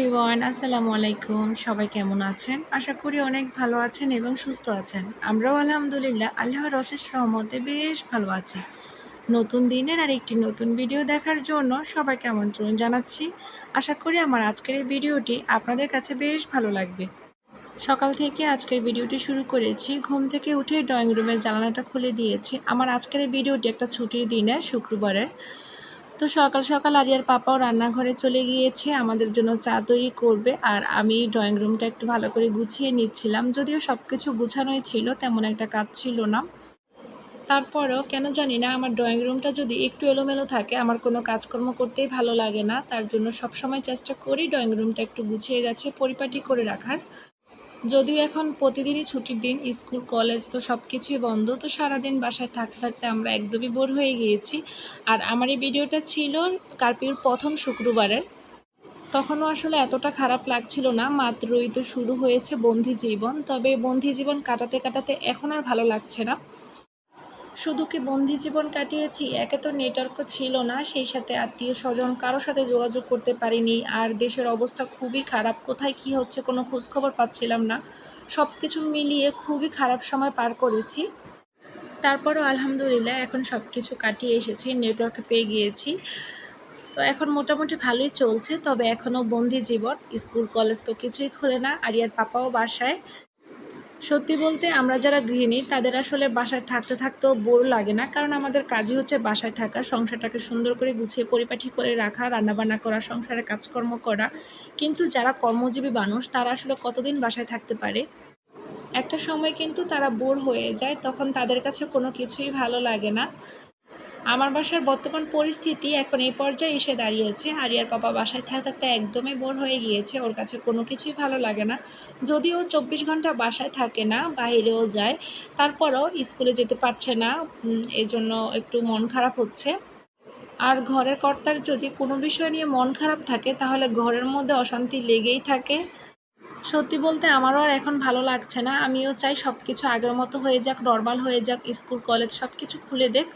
Everyone আসসালামু আলাইকুম। সবাই কেমন আছেন? আশা করি অনেক ভালো আছেন এবং সুস্থ আছেন। আমরাও আলহামদুলিল্লাহ আল্লাহর অশেষ রহমতে বেশ ভালো আছি। নতুন দিনের আর একটি নতুন ভিডিও দেখার জন্য সবাইকে আমন্ত্রণ জানাচ্ছি। আশা করি আমার আজকের এই ভিডিওটি আপনাদের কাছে বেশ ভালো লাগবে। সকাল থেকে আজকের ভিডিওটি শুরু করেছি। ঘুম থেকে উঠে ড্রয়িং রুমের জানালাটা খুলে দিয়েছি। আমার আজকের এই ভিডিওটি একটা ছুটির দিনের, শুক্রবারের। তো সকাল সকাল আরিয়ার পাপাও রান্নাঘরে চলে গিয়েছে, আমাদের জন্য চা তৈরি করবে। আর আমি ড্রয়িং রুমটা একটু ভালো করে গুছিয়ে নিচ্ছিলাম, যদিও সব কিছু গুছানোই ছিল, তেমন একটা কাজ ছিল না। তারপরেও কেন জানি না, আমার ড্রয়িং রুমটা যদি একটু এলোমেলো থাকে, আমার কোনো কাজকর্ম করতেই ভালো লাগে না। তার জন্য সবসময় চেষ্টা করি ড্রয়িং রুমটা একটু গুছিয়ে গেছে, পরিপাটি করে রাখার। যদিও এখন প্রতিদিনই ছুটির দিন, স্কুল, কলেজ তো সব কিছুই বন্ধ, তো সারাদিন বাসায় থাকতে থাকতে আমরা একদমই বোর হয়ে গিয়েছি। আর আমার এই ভিডিওটা ছিল কার্পিউর প্রথম শুক্রবারের। তখনও আসলে এতটা খারাপ লাগছিল না, মাত্রই তো শুরু হয়েছে বন্ধি জীবন, তবে বন্ধি জীবন কাটাতে কাটাতে এখন আর ভালো লাগছে না। শুধু কি বন্দি জীবন কাটিয়েছি? একে তো নেটওয়ার্ক ছিল না, সেই সাথে আত্মীয় স্বজন কারোর সাথে যোগাযোগ করতে পারিনি। আর দেশের অবস্থা খুবই খারাপ, কোথায় কি হচ্ছে কোনো খোঁজখবর পাচ্ছিলাম না। সব কিছু মিলিয়ে খুবই খারাপ সময় পার করেছি। তারপরও আলহামদুলিল্লাহ, এখন সব কিছু কাটিয়ে এসেছি নেটওয়ার্ক পেয়ে গিয়েছি। তো এখন মোটামুটি ভালোই চলছে, তবে এখনও বন্দি জীবন। স্কুল, কলেজ তো কিছুই খোলে না, আরিয়ার পাপাও বাসায়। সত্যি বলতে আমরা যারা গৃহিণী, তাদের আসলে বাসায় থাকতে থাকতেও বোর লাগে না। কারণ আমাদের কাজই হচ্ছে বাসায় থাকা, সংসারটাকে সুন্দর করে গুছিয়ে পরিপাঠি করে রাখা, রান্নাবান্না করা, সংসারে কাজকর্ম করা। কিন্তু যারা কর্মজীবী মানুষ, তারা আসলে কতদিন বাসায় থাকতে পারে? একটা সময় কিন্তু তারা বোর হয়ে যায়, তখন তাদের কাছে কোনো কিছুই ভালো লাগে না। আমার বাসার বর্তমান পরিস্থিতি এখন এই পর্যায়ে এসে দাঁড়িয়েছে। আরিয়ার পাপা বাসায় থাকতে থাকতে একদমই বোর হয়ে গিয়েছে। ওর কাছে কোনো কিছুই ভালো লাগে না। যদিও চব্বিশ ঘণ্টা বাসায় থাকে না, বাইরেও যায়। তারপরও স্কুলে যেতে পারছে না। এজন্য একটু মন খারাপ হচ্ছে। আর ঘরের কর্তার যদি কোনো বিষয় নিয়ে মন খারাপ থাকে, তাহলে ঘরের মধ্যে অশান্তি লেগেই থাকে। সত্যি বলতে আমারও আর এখন ভালো লাগছে না। আমিও চাই সব কিছু আগের মতো হয়ে যাক নর্মাল হয়ে যাক, স্কুল, কলেজ সব কিছু খুলে দেখ।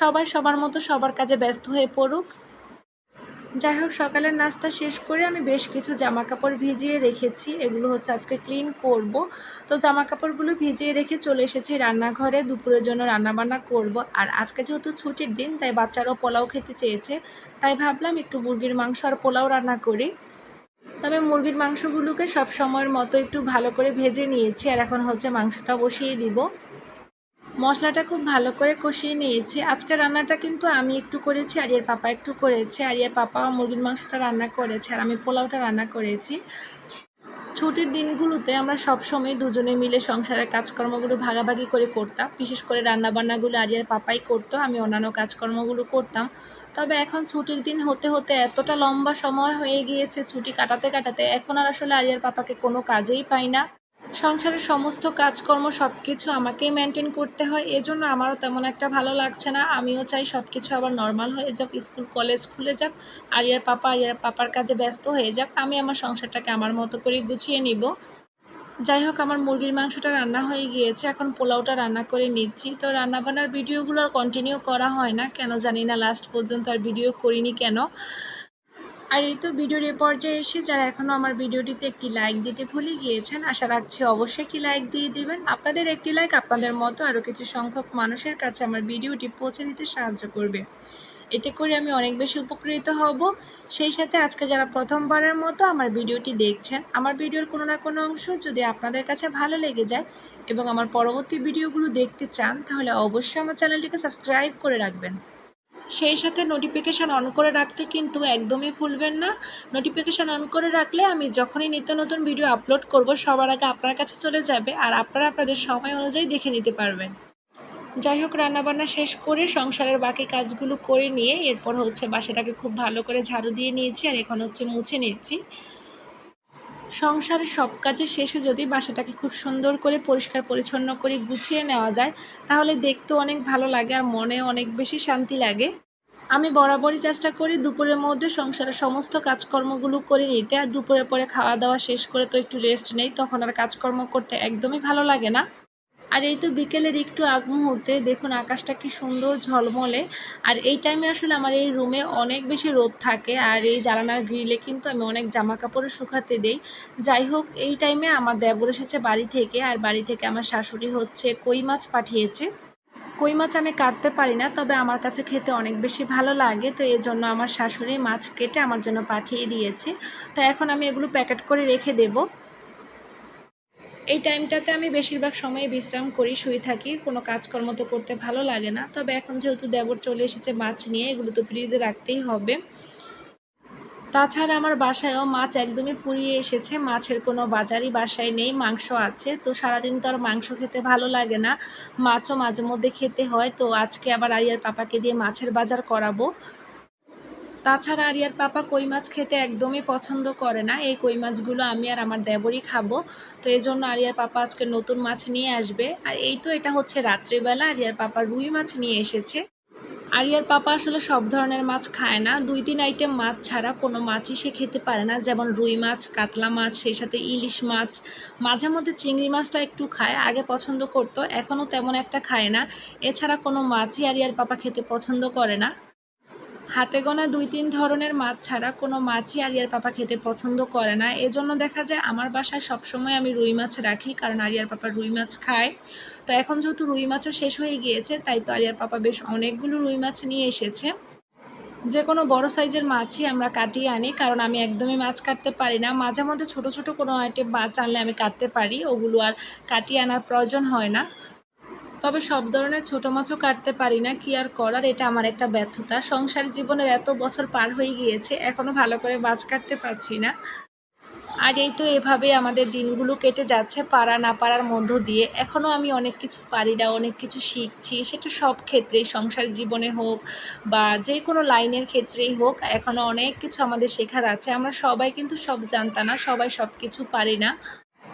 সবাই সবার মতো সবার কাজে ব্যস্ত হয়ে পড়ুক। যাই হোক, সকালের নাস্তা শেষ করে আমি বেশ কিছু জামা কাপড় ভিজিয়ে রেখেছি। এগুলো হচ্ছে আজকে ক্লিন করব। তো জামা কাপড়গুলো ভিজিয়ে রেখে চলে এসেছি রান্নাঘরে। দুপুরের জন্য রান্নাবান্না করব। আর আজকে যেহেতু ছুটির দিন, তাই বাচ্চারাও পোলাও খেতে চেয়েছে। তাই ভাবলাম একটু মুরগির মাংস আর পোলাও রান্না করি। তবে মুরগির মাংসগুলোকে সব সময়ের মতো একটু ভালো করে ভেজে নিয়েছি। আর এখন হচ্ছে মাংসটা বসিয়ে দিব। মশলাটা খুব ভালো করে কষিয়ে নিয়েছি। আজকে রান্নাটা কিন্তু আমি একটু করেছি, আরিয়ার পাপা একটু করেছে। আরিয়ার পাপা মুরগির মাংসটা রান্না করেছে আর আমি পোলাওটা রান্না করেছি। ছুটির দিনগুলোতে আমরা সবসময় দুজনে মিলে সংসারের কাজকর্মগুলো ভাগাভাগি করে করতাম। বিশেষ করে রান্নাবান্নাগুলো আরিয়ার পাপাই করতো, আমি অন্যান্য কাজকর্মগুলো করতাম। তবে এখন ছুটির দিন হতে হতে এতটা লম্বা সময় হয়ে গিয়েছে, ছুটি কাটাতে কাটাতে এখন আর আসলে আরিয়ার পাপাকে কোনো কাজেই পাই না। সংসারের সমস্ত কাজকর্ম সব কিছু আমাকেই মেনটেন করতে হয়। এজন্য আমারও তেমন একটা ভালো লাগছে না। আমিও চাই সব কিছু আবার নর্মাল হয়ে যাক, স্কুল কলেজ খুলে যাক, আরিয়ার পাপা, আরিয়ার পাপার কাজে ব্যস্ত হয়ে যাক। আমি আমার সংসারটাকে আমার মতো করে গুছিয়ে নিব। যাই হোক, আমার মুরগির মাংসটা রান্না হয়ে গিয়েছে। এখন পোলাওটা রান্না করে নিচ্ছি। তো রান্নাবান্নার ভিডিওগুলো আর কন্টিনিউ করা হয় না। কেন জানি না লাস্ট পর্যন্ত আর ভিডিও করিনি কেন। আর এই তো ভিডিওর এ পর্যায়ে এসে যারা এখনও আমার ভিডিওটিতে একটি লাইক দিতে ভুলে গিয়েছেন, আশা রাখছি অবশ্যই একটি লাইক দিয়ে দিবেন। আপনাদের একটি লাইক আপনাদের মতো আরও কিছু সংখ্যক মানুষের কাছে আমার ভিডিওটি পৌঁছে দিতে সাহায্য করবে। এতে করে আমি অনেক বেশি উপকৃত হব। সেই সাথে আজকে যারা প্রথমবারের মতো আমার ভিডিওটি দেখছেন, আমার ভিডিওর কোনো না কোনো অংশ যদি আপনাদের কাছে ভালো লেগে যায় এবং আমার পরবর্তী ভিডিওগুলো দেখতে চান, তাহলে অবশ্যই আমার চ্যানেলটিকে সাবস্ক্রাইব করে রাখবেন। সেই সাথে নোটিফিকেশান অন করে রাখতে কিন্তু একদমই ভুলবেন না। নোটিফিকেশান অন করে রাখলে আমি যখনই নিত্য নতুন ভিডিও আপলোড করব, সবার আগে আপনার কাছে চলে যাবে আর আপনারা আপনাদের সময় অনুযায়ী দেখে নিতে পারবেন। যাই হোক, রান্নাবান্না শেষ করে সংসারের বাকি কাজগুলো করে নিয়ে এরপর হচ্ছে বাসাটাকে খুব ভালো করে ঝাড়ু দিয়ে নিয়েছি আর এখন হচ্ছে মুছে নিচ্ছি। সংসারের সব কাজের শেষে যদি বাসাটাকে খুব সুন্দর করে পরিষ্কার পরিচ্ছন্ন করে গুছিয়ে নেওয়া যায়, তাহলে দেখতে অনেক ভালো লাগে আর মনে অনেক বেশি শান্তি লাগে। আমি বরাবরই চেষ্টা করি দুপুরের মধ্যে সংসারের সমস্ত কাজকর্মগুলো করে নিতে, আর দুপুরে পরে খাওয়া দাওয়া শেষ করে তো একটু রেস্ট নেই, তখন আর কাজকর্ম করতে একদমই ভালো লাগে না। আর এই তো বিকেলের একটু আগ মুহূর্তে দেখুন আকাশটা কি সুন্দর ঝলমলে। আর এই টাইমে আসলে আমার এই রুমে অনেক বেশি রোদ থাকে আর এই জ্বালানার গ্রিলে কিন্তু আমি অনেক জামা কাপড় শুকাতে দেই। যাই হোক, এই টাইমে আমার দেবর এসেছে বাড়ি থেকে আর বাড়ি থেকে আমার শাশুড়ি হচ্ছে কই মাছ পাঠিয়েছে। কই মাছ আমি কাটতে পারি না, তবে আমার কাছে খেতে অনেক বেশি ভালো লাগে, তো এই জন্য আমার শাশুড়ি মাছ কেটে আমার জন্য পাঠিয়ে দিয়েছে। তো এখন আমি এগুলো প্যাকেট করে রেখে দেব। এই টাইমটাতে আমি বেশিরভাগ সময় বিশ্রাম করি, শুয়ে থাকি, কোনো কাজকর্ম তো করতে ভালো লাগে না। তবে এখন যেহেতু দেবর চলে এসেছে মাছ নিয়ে, এগুলো তো ফ্রিজে রাখতেই হবে। তাছাড়া আমার বাসায়ও মাছ একদমই পুড়িয়ে এসেছে, মাছের কোনো বাজারই বাসায় নেই, মাংস আছে। তো সারাদিন তো আর মাংস খেতে ভালো লাগে না, মাছও মাঝে মধ্যে খেতে হয়। তো আজকে আবার আরিয়ার পাপাকে দিয়ে মাছের বাজার করাবো। তাছাড়া আরিয়ার পাপা কই মাছ খেতে একদমই পছন্দ করে না। এই কই মাছগুলো আমি আর আমার দেবরই খাব। তো এই জন্য আরিয়ার পাপা আজকে নতুন মাছ নিয়ে আসবে। আর এই তো এটা হচ্ছে রাত্রিবেলা, আরিয়ার পাপা রুই মাছ নিয়ে এসেছে। আরিয়ার পাপা আসলে সব ধরনের মাছ খায় না। দুই তিন আইটেম মাছ ছাড়া কোনো মাছই সে খেতে পারে না। যেমন রুই মাছ, কাতলা মাছ, সেই সাথে ইলিশ মাছ। মাঝে মধ্যে চিংড়ি মাছটা একটু খায়, আগে পছন্দ করতো, এখনও তেমন একটা খায় না। এছাড়া কোনো মাছই আরিয়ার পাপা খেতে পছন্দ করে না। হাতে গোনা দুই তিন ধরনের মাছ ছাড়া কোনো মাছই আরিয়ার পাপা খেতে পছন্দ করে না। এজন্য দেখা যায় আমার বাসায় সবসময় আমি রুই মাছ রাখি, কারণ আরিয়ার পাপা রুই মাছ খায়। তো এখন যেহেতু রুই মাছও শেষ হয়ে গিয়েছে, তাই তো আরিয়ার পাপা বেশ অনেকগুলো রুই মাছ নিয়ে এসেছে। যে কোনো বড় সাইজের মাছই আমরা কাটিয়ে আনি, কারণ আমি একদমই মাছ কাটতে পারি না। মাঝে মধ্যে ছোট ছোট কোনো আইটেম মাছ আনলে আমি কাটতে পারি, ওগুলো আর কাটিয়ে আনার প্রয়োজন হয় না। তবে সব ধরনের ছোটো মাছও কাটতে পারি না। কি আর করার? এটা আমার একটা ব্যর্থতা। সংসার জীবনের এত বছর পার হয়ে গিয়েছে এখনও ভালো করে মাছ কাটতে পারছি না। আর এই তো এভাবে আমাদের দিনগুলো কেটে যাচ্ছে, পারা না পারার মধ্য দিয়ে। এখনও আমি অনেক কিছু পারি না, অনেক কিছু শিখছি। সেটা সব ক্ষেত্রেই, সংসার জীবনে হোক বা যে কোনো লাইনের ক্ষেত্রেই হোক এখনও অনেক কিছু আমাদের শেখার আছে। আমরা সবাই কিন্তু সব জানতাম না সবাই সব কিছু পারি না।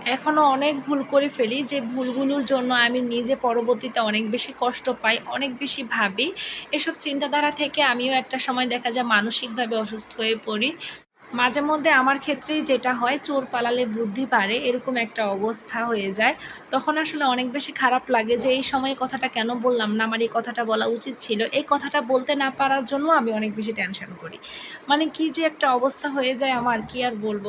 এখনও অনেক ভুল করে ফেলি যে ভুলগুলোর জন্য আমি নিজে পরবর্তীতে অনেক বেশি কষ্ট পাই, অনেক বেশি ভাবি। এসব চিন্তাধারা থেকে আমিও একটা সময় দেখা যায় মানসিকভাবে অসুস্থ হয়ে পড়ি। মাঝে মধ্যে আমার ক্ষেত্রেই যেটা হয়, চোর পালালে বুদ্ধি পারে এরকম একটা অবস্থা হয়ে যায়। তখন আসলে অনেক বেশি খারাপ লাগে যে এই সময় কথাটা কেন বললাম না? আমার এই কথাটা বলা উচিত ছিল। এই কথাটা বলতে না পারার জন্য আমি অনেক বেশি টেনশন করি। মানে কি যে একটা অবস্থা হয়ে যায়, আমার কি আর বলব?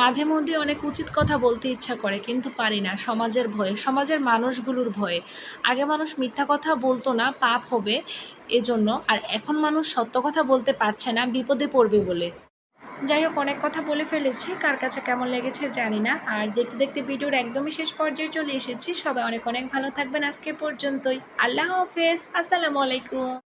মাঝে মধ্যে অনেক উচিত কথা বলতে ইচ্ছা করে, কিন্তু পারি না। সমাজের ভয়ে, সমাজের মানুষগুলোর ভয়ে। আগে মানুষ মিথ্যা কথা বলতো না, পাপ হবে এজন্য। আর এখন মানুষ সত্য কথা বলতে পারছে না, বিপদে পড়বে বলে। যাই হোক, অনেক কথা বলে ফেলেছি। কার কাছে কেমন লেগেছে জানি না। আর দেখতে দেখতে ভিডিওর একদমই শেষ পর্যায়ে চলে এসেছি। সবাই অনেক অনেক ভালো থাকবেন আজকে পর্যন্তই। আল্লাহ হাফেজ। আসসালামু আলাইকুম।